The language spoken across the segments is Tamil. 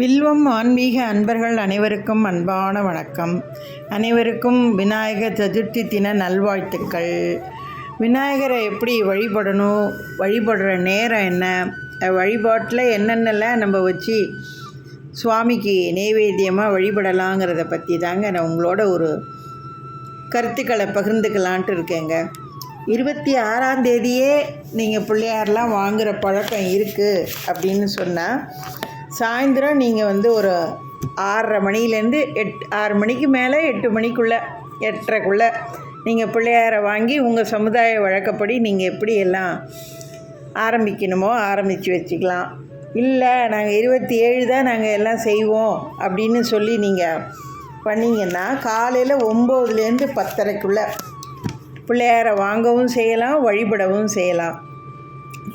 வில்வம் ஆன்மீக அன்பர்கள் அனைவருக்கும் அன்பான வணக்கம். அனைவருக்கும் விநாயகர் சதுர்த்தி தின நல்வாழ்த்துக்கள். விநாயகரை எப்படி வழிபடணும் வழிபடுற நேரம் என்ன வழிபாட்டில் என்னென்னலாம் நம்ம வச்சு சுவாமிக்கு நெய்வேத்தியமாக வழிபடலாங்கிறத பற்றி தாங்க நான் உங்களோட ஒரு கருத்துக்களை பகிர்ந்துக்கலான்ட்டு இருக்கேங்க. இருபத்தி ஆறாம் தேதியே நீங்கள் பிள்ளையார்லாம் வாங்குகிற பழக்கம் இருக்குது அப்படின்னு சொன்னால் சாயந்தரம் நீங்கள் வந்து ஒரு ஆறரை மணிலேருந்து எட் ஆறு மணிக்கு மேலே எட்டு மணிக்குள்ளே எட்டரைக்குள்ளே நீங்கள் பிள்ளையாரை வாங்கி உங்கள் சமுதாய வழக்கப்படி நீங்கள் எப்படி எல்லாம் ஆரம்பிக்கணுமோ ஆரம்பித்து வச்சுக்கலாம். இல்லை நாங்கள் இருபத்தி ஏழு தான் நாங்கள் எல்லாம் செய்வோம் அப்படின்னு சொல்லி நீங்கள் பண்ணிங்கன்னா காலையில் ஒம்போதுலேருந்து பத்தரைக்குள்ளே பிள்ளையாரை வாங்கவும் செய்யலாம் வழிபடவும் செய்யலாம்.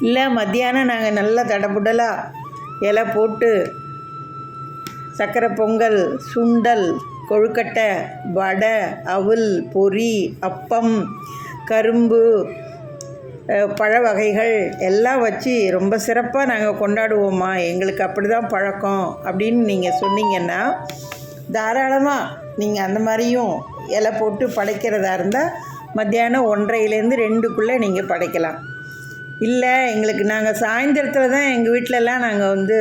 இல்லை மத்தியானம் நாங்கள் நல்லா தடபுடலாக இலை போட்டு சக்கரை பொங்கல் சுண்டல் கொழுக்கட்டை வடை அவுல் பொரி அப்பம் கரும்பு பழ வகைகள் எல்லாம் வச்சு ரொம்ப சிறப்பாக நாங்கள் கொண்டாடுவோம்மா. எங்களுக்கு அப்படி தான் பழக்கம் அப்படின்னு நீங்கள் சொன்னீங்கன்னா தாராளமாக நீங்கள் அந்த மாதிரியும் இலை போட்டு படைக்கிறதா இருந்தால் மத்தியானம் ஒன்றரைலேருந்து ரெண்டுக்குள்ளே நீங்கள் படைக்கலாம். இல்லை எங்களுக்கு நாங்கள் சாயந்தரத்தில் தான் எங்கள் வீட்டிலலாம் நாங்கள் வந்து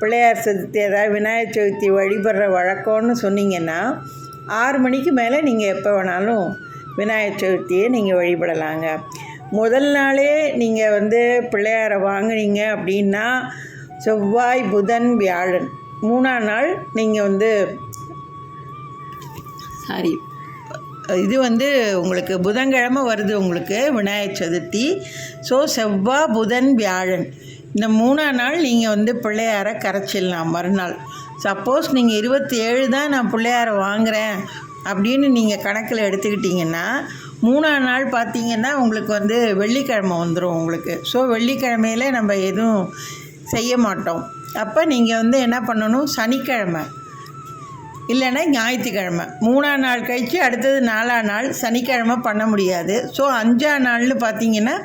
பிள்ளையார் சதுர்த்தி அதாவது விநாயகர் சதுர்த்தி வழிபடுற வழக்கம்னு சொன்னீங்கன்னா ஆறு மணிக்கு மேலே நீங்கள் எப்போ வேணாலும் விநாயகர் சதுர்த்தியை நீங்கள் வழிபடலாங்க. முதல் நாளே நீங்கள் வந்து பிள்ளையாரை வாங்குனீங்க அப்படின்னா செவ்வாய் புதன் வியாழன். மூணாம் நாள் நீங்கள் வந்து சாரி. இது வந்து உங்களுக்கு புதன்கிழமை வருது உங்களுக்கு விநாயகர் சதுர்த்தி. ஸோ செவ்வாய் புதன் வியாழன். இந்த மூணா நாள் நீங்கள் வந்து பிள்ளையாரை கரைச்சிடலாம் மறுநாள். சப்போஸ் நீங்கள் இருபத்தி ஏழு தான் நான் பிள்ளையாரை வாங்குகிறேன் அப்படின்னு நீங்கள் கணக்கில் எடுத்துக்கிட்டிங்கன்னா மூணாம் நாள் பார்த்தீங்கன்னா உங்களுக்கு வந்து வெள்ளிக்கிழமை வந்துடும் உங்களுக்கு. ஸோ வெள்ளிக்கிழமையில நம்ம எதுவும் செய்ய மாட்டோம். அப்போ நீங்கள் வந்து என்ன பண்ணணும்? சனிக்கிழமை. இல்லைன்னா ஞாயிற்றுக்கிழமை. மூணாம் நாள் கழித்து அடுத்தது நாலாம் நாள் சனிக்கிழமை பண்ண முடியாது. ஸோ அஞ்சாம் நாள்னு பார்த்தீங்கன்னா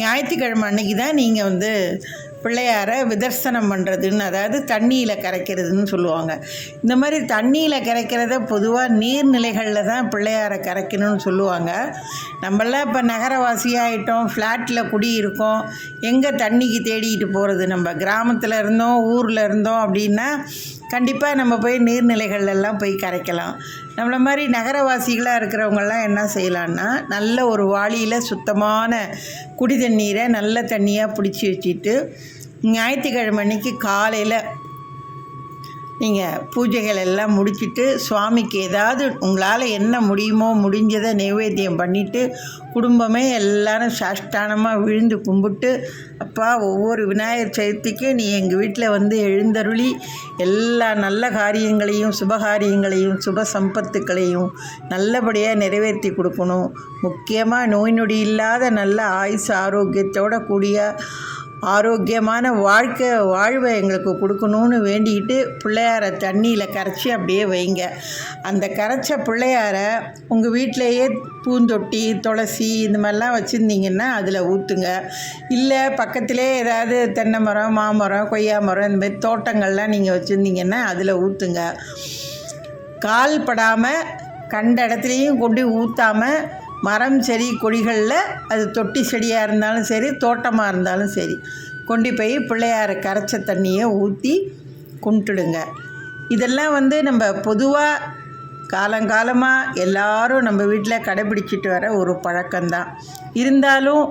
ஞாயிற்றுக்கிழமை அன்னைக்கு தான் நீங்கள் வந்து பிள்ளையாரை விதர்சனம் பண்ணுறதுன்னு அதாவது தண்ணியில் கரைக்கிறதுன்னு சொல்லுவாங்க. இந்த மாதிரி தண்ணியில் கரைக்கிறத பொதுவாக நீர்நிலைகளில் தான் பிள்ளையாரை கரைக்கணும்னு சொல்லுவாங்க. நம்மளாம் இப்போ நகரவாசியாகிட்டோம் ஃப்ளாட்டில் குடியிருக்கோம் எங்கே தண்ணிக்கு தேடிக்கிட்டு போகிறது நம்ம கிராமத்தில் இருந்தோம் ஊரில் இருந்தோம் அப்படின்னா கண்டிப்பாக நம்ம போய் நீர்நிலைகள்லாம் போய் கரைக்கலாம். நம்மளை மாதிரி நகரவாசிகளாக இருக்கிறவங்கெல்லாம் என்ன செய்யலான்னா நல்ல ஒரு வாளியில் சுத்தமான குடி தண்ணீரை நல்ல தண்ணியாக பிடிச்சி வச்சுட்டு ஞாயிற்றுக்கிழமை அன்னைக்கு காலையில் நீங்கள் பூஜைகள் எல்லாம் முடிச்சுட்டு சுவாமிக்கு ஏதாவது உங்களால் என்ன முடியுமோ முடிஞ்சதை நைவேத்தியம் பண்ணிவிட்டு குடும்பமே எல்லாரும் சாஷ்டானமாக விழுந்து கும்பிட்டு அப்பா ஒவ்வொரு விநாயகர் சதுர்த்திக்கு நீ எங்கள் வீட்டில் வந்து எழுந்தருளி எல்லா நல்ல காரியங்களையும் சுபகாரியங்களையும் சுப சம்பத்துக்களையும் நல்லபடியாக நிறைவேற்றி கொடுக்கணும். முக்கியமாக நோய் நொடி இல்லாத நல்ல ஆயுசு ஆரோக்கியத்தோட கூடிய ஆரோக்கியமான வாழ்க்கை வாழ்வை எங்களுக்கு கொடுக்கணும்னு வேண்டிக்கிட்டு பிள்ளையாரை தண்ணியில் கரைச்சி அப்படியே வைங்க. அந்த கரைச்ச பிள்ளையாரை உங்கள் வீட்டிலையே பூந்தொட்டி துளசி இந்த மாதிரிலாம் வச்சுருந்தீங்கன்னா அதில் ஊற்றுங்க இல்லை பக்கத்திலே ஏதாவது தென்னை மரம் மாமரம் கொய்யா மரம் இந்த மாதிரி தோட்டங்கள்லாம் நீங்கள் வச்சுருந்தீங்கன்னா அதில் ஊற்றுங்க கால் படாமல் கண்ட இடத்துலையும் கொண்டு ஊற்றாமல் மரம் செடி கொடிகளில் அது தொட்டி செடியாக இருந்தாலும் சரி தோட்டமாக இருந்தாலும் சரி கொண்டு போய் பிள்ளையார கரைச்ச தண்ணியை ஊற்றி கும்பிட்டுடுங்க. இதெல்லாம் வந்து நம்ம பொதுவாக காலங்காலமாக எல்லாரும் நம்ம வீட்டில் கடைபிடிச்சிட்டு வர ஒரு பழக்கம்தான். இருந்தாலும்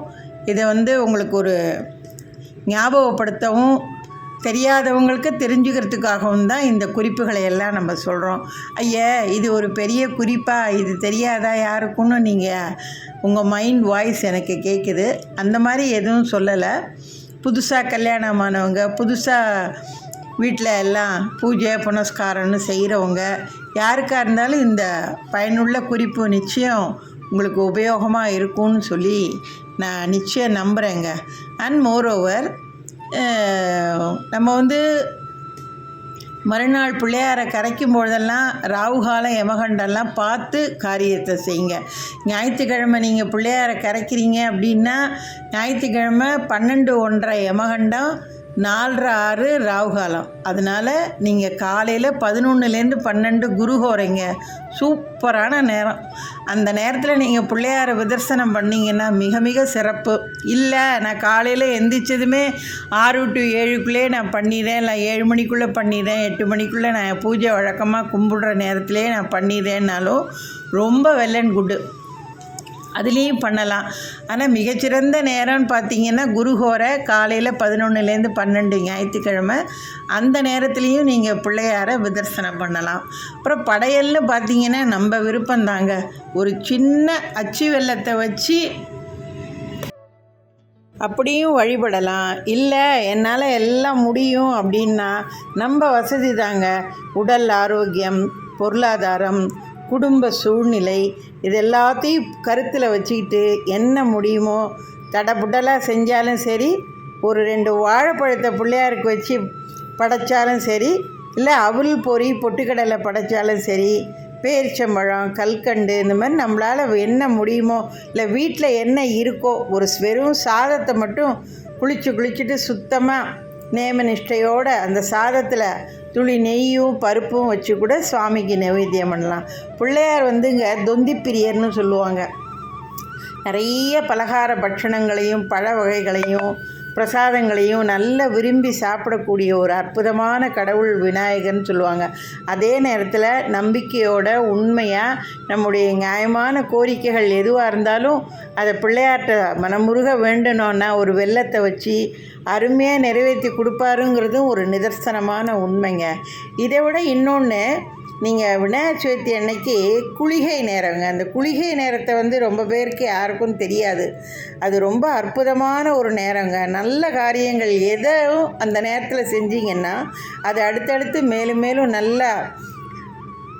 இதை வந்து உங்களுக்கு ஒரு ஞாபகப்படுத்தவும் தெரியாதவங்களுக்கு தெரிஞ்சுக்கிறதுக்காகவும் தான் இந்த குறிப்புகளை எல்லாம் நம்ம சொல்கிறோம் ஐயா இது ஒரு பெரிய குறிப்பாக இது தெரியாதா யாருக்குன்னு நீங்கள் உங்கள் மைண்ட் வாய்ஸ் எனக்கு கேட்குது அந்த மாதிரி எதுவும் சொல்லலை. புதுசாக கல்யாணமானவங்க புதுசாக வீட்டில் எல்லாம் பூஜை புனஸ்காரம்னு செய்கிறவங்க யாருக்காக இருந்தாலும் இந்த பயனுள்ள குறிப்பு நிச்சயம் உங்களுக்கு உபயோகமாக இருக்கும்னு சொல்லி நான் நிச்சயம் நம்புகிறேங்க அண்ட் மோரோவர் நம்ம வந்து மறுநாள் பிள்ளையாரை கரைக்கும் பொழுதெல்லாம் ராவுகாலம் யமகண்டெல்லாம் பார்த்து காரியத்தை செய்யுங்க. ஞாயிற்றுக்கிழமை நீங்கள் பிள்ளையாரை கரைக்கிறீங்க அப்படின்னா ஞாயிற்றுக்கிழமை பன்னெண்டு ஒன்றரை யமகண்டம் நாலரை ஆறு ராவு காலம் அதனால் நீங்கள் காலையில் பதினொன்றுலேருந்து பன்னெண்டு குரு குருஹோரைங்க சூப்பரான நேரம். அந்த நேரத்தில் நீங்கள் பிள்ளையார விதர்சனம் பண்ணிங்கன்னா மிக மிக சிறப்பு. இல்லை நான் காலையில் எந்திரிச்சதுமே ஆறு டு ஏழுக்குள்ளே நான் பண்ணிடுறேன். இல்லை ஏழு மணிக்குள்ளே பண்ணிடுறேன். எட்டு மணிக்குள்ளே நான் பூஜை வழக்கமாக கும்பிடுற நேரத்திலே நான் பண்ணிடுறேன்னாலும் ரொம்ப வெல் அண்ட் குட்டு அதுலேயும் பண்ணலாம். ஆனால் மிகச்சிறந்த நேரம்னு பார்த்தீங்கன்னா குருஹோரை காலையில் பதினொன்றுலேருந்து பன்னெண்டு ஞாயிற்றுக்கிழமை. அந்த நேரத்துலேயும் நீங்கள் பிள்ளையார விதர்சனம் பண்ணலாம். அப்புறம் படையல்னு பார்த்தீங்கன்னா நம்ம விருப்பம்தாங்க. ஒரு சின்ன அச்சு வெள்ளத்தை வச்சு அப்படியும் வழிபடலாம். இல்லை என்னால் எல்லாம் முடியும் அப்படின்னா நம்ம வசதி தாங்க உடல் ஆரோக்கியம் பொருளாதாரம் குடும்ப சூழ்நிலை இது எல்லாத்தையும் கருத்தில் வச்சுக்கிட்டு என்ன முடியுமோ தடபுடலாக செஞ்சாலும் சரி ஒரு ரெண்டு வாழைப்பழத்தை பிள்ளையாருக்கு வச்சு படைச்சாலும் சரி இல்லை அவுள் பொறி பொட்டுக்கடலை படைச்சாலும் சரி பேரிச்சம்பழம் கல்கண்டு இந்த மாதிரி நம்மளால் என்ன முடியுமோ இல்லை வீட்டில் என்ன இருக்கோ ஒரு வெறும் சாதத்தை மட்டும் குளிச்சு குளிச்சுட்டு சுத்தமாக நேம நிஷ்டையோடு அந்த சாதத்தில் துளி நெய்யும் பருப்பும் வச்சு கூட சுவாமிக்கு நைவேத்தியம் பண்ணலாம். பிள்ளையார் வந்துங்க தொந்தி பிரியர்னு சொல்லுவாங்க. நிறைய பலகார பட்சணங்களையும் பழ வகைகளையும் பிரசாதங்களையும் நல்ல விரும்பி சாப்பிடக்கூடிய ஒரு அற்புதமான கடவுள் விநாயகர்னு சொல்லுவாங்க. அதே நேரத்தில் நம்பிக்கையோட உண்மையாக நம்முடைய நியாயமான கோரிக்கைகள் எதுவாக இருந்தாலும் அதை பிள்ளையார்கிட்ட மனமுருக வேண்டணும்னா ஒரு வெள்ளத்தை வச்சு அருமையாக நிறைவேற்றி கொடுப்பாருங்கிறதும் ஒரு நிதர்சனமான உண்மைங்க. இதை விட இன்னொன்று நீங்கள் விநாயகர் சதுர்த்தி அன்னைக்கு குளிகை நேரங்க. அந்த குளிகை நேரத்தை வந்து ரொம்ப பேருக்கு யாருக்கும் தெரியாது. அது ரொம்ப அற்புதமான ஒரு நேரங்க. நல்ல காரியங்கள் எதுவும் அந்த நேரத்தில் செஞ்சீங்கன்னா அது அடுத்தடுத்து மேலும் மேலும் நல்லா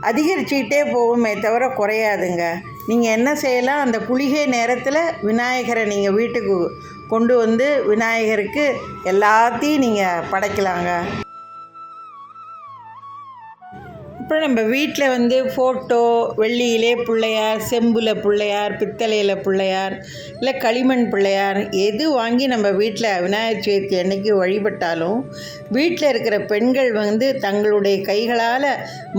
அதிகரிச்சுக்கிட்டே போகுமே தவிர குறையாதுங்க. நீங்கள் என்ன செய்யலாம்? அந்த குளிகை நேரத்தில் விநாயகரை நீங்கள் வீட்டுக்கு கொண்டு வந்து விநாயகருக்கு எல்லாத்தையும் நீங்கள் படைக்கலாங்க. அப்புறம் நம்ம வீட்டில் வந்து ஃபோட்டோ வெள்ளியிலே பிள்ளையார் செம்புல பிள்ளையார் பித்தளையில் பிள்ளையார் இல்லை களிமண் பிள்ளையார் எது வாங்கி நம்ம வீட்டில் விநாயகர் சதுர்த்தி அன்னைக்கு வழிபட்டாலும் வீட்டில் இருக்கிற பெண்கள் வந்து தங்களுடைய கைகளால்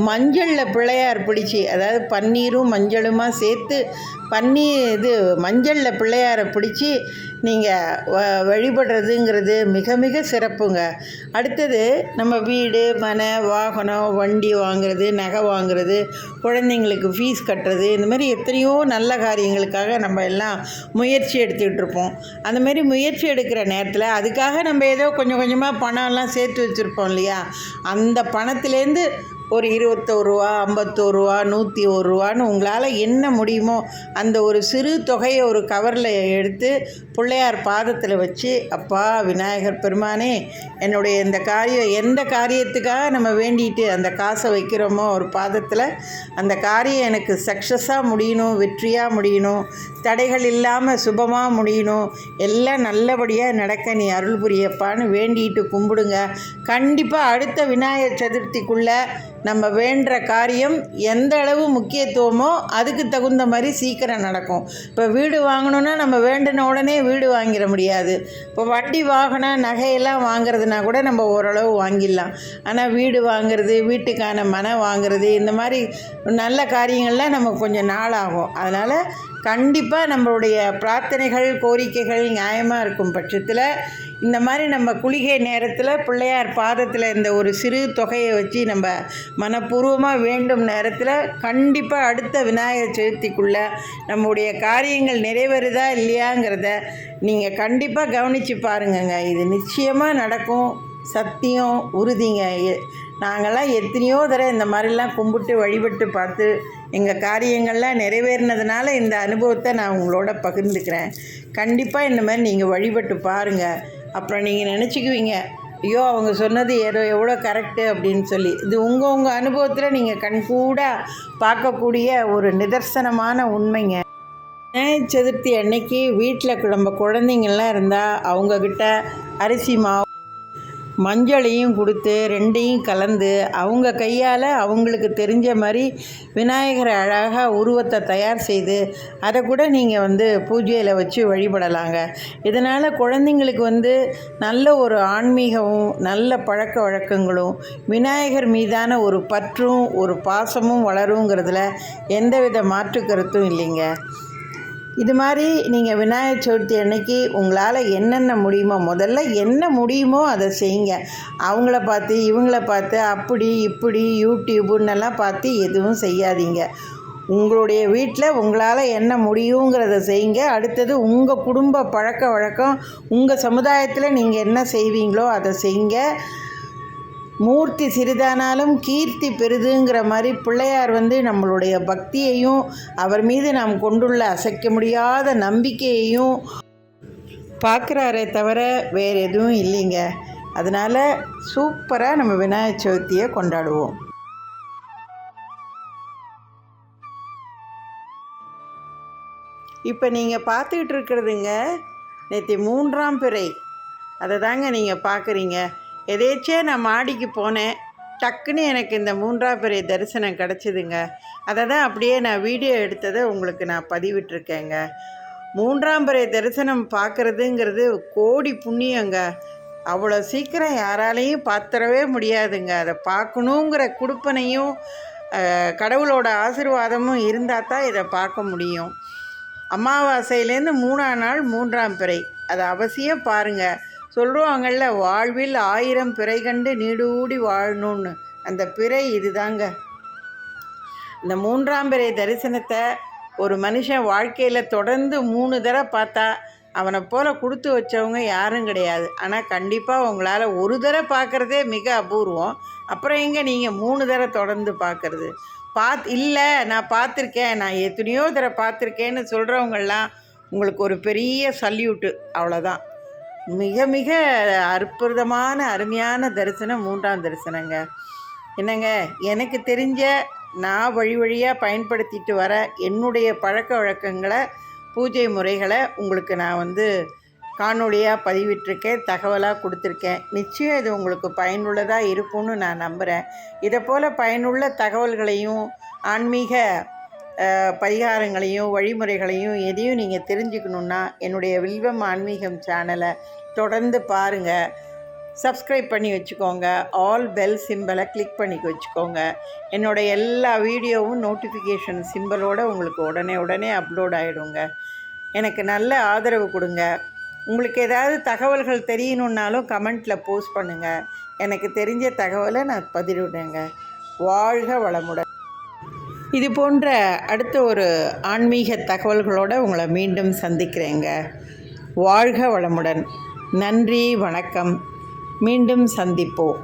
மஞ்சளில் பிள்ளையார் பிடிச்சி அதாவது பன்னீரும் மஞ்சளுமாக சேர்த்து பன்னீர் இது மஞ்சளில் பிள்ளையாரை பிடிச்சி நீங்கள் வ வழிபடுறதுங்கிறது மிக மிக சிறப்புங்க. அடுத்தது நம்ம வீடு மனை வாகனம் வண்டி வாங்குறது நகை வாங்குறது குழந்தைங்களுக்கு ஃபீஸ் கட்டுறது இந்த மாதிரி எத்தனையோ நல்ல காரியங்களுக்காக நம்ம எல்லாம் முயற்சி எடுத்துக்கிட்டு இருப்போம். அந்த மாதிரி முயற்சி எடுக்கிற நேரத்தில் அதுக்காக நம்ம ஏதோ கொஞ்சம் கொஞ்சமாக பணம்லாம் சேர்த்து வச்சுருப்போம் இல்லையா? அந்த பணத்துலேருந்து ஒரு இருபத்தோரு ரூபா ஐம்பத்தோரு ரூபா நூற்றி ஒரு ரூபான்னு உங்களால் என்ன முடியுமோ அந்த ஒரு சிறு தொகையை ஒரு கவரில் எடுத்து பிள்ளையார் பாதத்தில் வச்சு அப்பா விநாயகர் பெருமானே என்னுடைய இந்த காரியம் எந்த காரியத்துக்காக நம்ம வேண்டிட்டு அந்த காசை வைக்கிறோமோ ஒரு பாதத்தில் அந்த காரியம் எனக்கு சக்ஸஸாக முடியணும் வெற்றியாக முடியணும் தடைகள் இல்லாமல் சுபமாக முடியணும் எல்லாம் நல்லபடியாக நடக்க நீ அருள் புரியப்பான்னு வேண்டிட்டு கும்பிடுங்க. கண்டிப்பாக அடுத்த விநாயகர் சதுர்த்திக்குள்ளே நம்ம வேண்டுற காரியம் எந்த அளவு முக்கியத்துவமோ அதுக்கு தகுந்த மாதிரி சீக்கிரம் நடக்கும். இப்போ வீடு வாங்கணுன்னா நம்ம வேண்டின உடனே வீடு வாங்கிட முடியாது. இப்போ வட்டி வாகனம் நகையெல்லாம் வாங்குறதுனா கூட நம்ம ஓரளவு வாங்கிடலாம். ஆனால் வீடு வாங்குறது வீட்டுக்கான மனை வாங்குறது இந்த மாதிரி நல்ல காரியங்கள்லாம் நமக்கு கொஞ்சம் நாள் ஆகும் அதனால் கண்டிப்பாக நம்மளுடைய பிரார்த்தனைகள் கோரிக்கைகள் நியாயமாக இருக்கும் பட்சத்தில் இந்த மாதிரி நம்ம குளிகை நேரத்தில் பிள்ளையார் பாதத்தில் இந்த ஒரு சிறு தொகையை வச்சு நம்ம மனப்பூர்வமாக வேண்டும் நேரத்தில் கண்டிப்பாக அடுத்த விநாயகர் சதுர்த்திக்குள்ளே நம்முடைய காரியங்கள் நிறைவேறுதா இல்லையாங்கிறத நீங்கள் கண்டிப்பாக கவனித்து பாருங்கங்க. இது நிச்சயமாக நடக்கும். சத்தியம் உறுதிங்க. நாங்கள்லாம் எத்தனையோ தடவை இந்த மாதிரிலாம் கும்பிட்டு வழிபட்டு பார்த்து எங்கள் காரியங்கள்லாம் நிறைவேறினதுனால இந்த அனுபவத்தை நான் உங்களோட பகிர்ந்துக்கிறேன். கண்டிப்பாக இந்த மாதிரி நீங்கள் வழிபட்டு பாருங்கள் அப்புறம் நீங்கள் நினச்சிக்குவீங்க ஐயோ அவங்க சொன்னது ஏதோ எவ்வளோ கரெக்டு அப்படின்னு சொல்லி. இது உங்கள் உங்கள் அனுபவத்தில் நீங்கள் கண்கூட பார்க்கக்கூடிய ஒரு நிதர்சனமான உண்மைங்க. விநாயகர் சதுர்த்தி அன்னைக்கு வீட்டில் நம்ம குழந்தைங்கள்லாம் இருந்தால் அவங்கக்கிட்ட அரிசி மாவு மஞ்சளையும் கொடுத்து ரெண்டையும் கலந்து அவங்க கையால் அவங்களுக்கு தெரிஞ்ச மாதிரி விநாயகரை அழகாக உருவத்தை தயார் செய்து அதை கூட நீங்கள் வந்து பூஜையில் வச்சு வழிபடலாங்க. இதனால் குழந்தைங்களுக்கு வந்து நல்ல ஒரு ஆன்மீகமும் நல்ல பழக்க வழக்கங்களும் விநாயகர் மீதான ஒரு பற்றும் ஒரு பாசமும் வளருங்கிறதுல எந்தவித மாற்று கருத்தும் இல்லைங்க. இது மாதிரி நீங்கள் விநாயகர் சதுர்த்தி அன்னைக்கு உங்களால் என்னென்ன முடியுமோ முதல்ல என்ன முடியுமோ அதை செய்யுங்க. அவங்கள பார்த்து இவங்கள பார்த்து அப்படி இப்படி யூடியூப்புன்னெல்லாம் பார்த்து எதுவும் செய்யாதீங்க. உங்களுடைய வீட்டில் உங்களால் என்ன முடியுங்கிறத செய்யுங்க. அடுத்தது உங்கள் குடும்ப பழக்க வழக்கம் உங்கள் சமுதாயத்தில் நீங்கள் என்ன செய்வீங்களோ அதை செய்யுங்க. மூர்த்தி சிறிதானாலும் கீர்த்தி பெரிதுங்கிற மாதிரி பிள்ளையார் வந்து நம்மளுடைய பக்தியையும் அவர் மீது நாம் கொண்டுள்ள அசைக்க முடியாத நம்பிக்கையையும் பார்க்குறாரே தவிர வேறு எதுவும் இல்லைங்க. அதனால் சூப்பராக நம்ம விநாயகர் சதுர்த்தியை கொண்டாடுவோம். இப்போ நீங்கள் பார்த்துக்கிட்டு இருக்கிறதுங்க நேற்று மூன்றாம் பிறை. அதை தாங்க நீங்கள் பார்க்குறீங்க. எதேச்சியாக நான் மாடிக்கு போனேன் டக்குன்னு எனக்கு இந்த மூன்றாம் பெரிய தரிசனம் கிடச்சிதுங்க. அதை தான் அப்படியே நான் வீடியோ எடுத்ததை உங்களுக்கு நான் பதிவிட்டிருக்கேங்க. மூன்றாம் பிறை தரிசனம் பார்க்குறதுங்கிறது கோடி புண்ணியங்க. அவ்வளோ சீக்கிரம் யாராலையும் பார்த்துடவே முடியாதுங்க. அதை பார்க்கணுங்கிற கொடுப்பனையும் கடவுளோட ஆசீர்வாதமும் இருந்தால் தான் இதை பார்க்க முடியும். அமாவாசையிலேருந்து மூணாம் நாள் மூன்றாம் பிறை. அதை அவசியம் பாருங்கள் சொல்லுவாங்கள்ல வாழ்வில் ஆயிரம் பிறை கண்டு நீடூடி வாழணும்னு. அந்த பிறை இதுதாங்க. இந்த மூன்றாம் பிறை தரிசனத்தை ஒரு மனுஷன் வாழ்க்கையில் தொடர்ந்து மூணு தடவை பார்த்தா அவனை போல் கொடுத்து வச்சவங்க யாரும் கிடையாது. ஆனால் கண்டிப்பாக உங்களால் ஒரு தடவை பார்க்குறதே மிக அபூர்வம். அப்புறம் எங்கே நீங்கள் மூணு தடவை தொடர்ந்து பார்க்குறது? பாத் இல்லை நான் பார்த்துருக்கேன். நான் எத்தனையோ தடவை பார்த்துருக்கேன்னு சொல்கிறவங்கெல்லாம் உங்களுக்கு ஒரு பெரிய சல்யூட்டு. அவ்வளோதான் மிக மிக அற்புதமான அருமையான தரிசனம் மூன்றாம் தரிசனங்க. என்னங்க? எனக்கு தெரிஞ்ச நான் வழி வழியாக பயன்படுத்திட்டு வர என்னுடைய பழக்க வழக்கங்களை பூஜை முறைகளை உங்களுக்கு நான் வந்து காணொளியாக பதிவிட்டிருக்கேன் தகவலாக கொடுத்துருக்கேன். நிச்சயம் இது உங்களுக்கு பயனுள்ளதாக இருக்கும்னு நான் நம்புகிறேன் இதை போல் பயனுள்ள தகவல்களையும் ஆன்மீக பரிகாரங்களையும் வழிமுறைகளையும் எதையும் நீங்கள் தெரிஞ்சுக்கணுன்னா என்னுடைய வில்வம் ஆன்மீகம் சேனலை தொடர்ந்து பாருங்கள் சப்ஸ்கிரைப் பண்ணி வச்சுக்கோங்க. ஆல் பெல் சிம்பலை கிளிக் பண்ணி வச்சுக்கோங்க. என்னோடய எல்லா வீடியோவும் நோட்டிஃபிகேஷன் சிம்பலோடு உங்களுக்கு உடனே உடனே அப்லோட் ஆகிடுங்க எனக்கு நல்ல ஆதரவு கொடுங்க. உங்களுக்கு ஏதாவது தகவல்கள் தெரியணுன்னாலும் கமெண்ட்டில் போஸ்ட் பண்ணுங்கள் எனக்கு தெரிஞ்ச தகவலை நான் பதிவிடுறேங்க. வாழ்க வளமுடன். இது போன்ற அடுத்த ஒரு ஆன்மீக தகவல்களோடு உங்களை மீண்டும் சந்திக்கிறேங்க. வாழ்க வளமுடன். நன்றி வணக்கம். மீண்டும் சந்திப்போம்.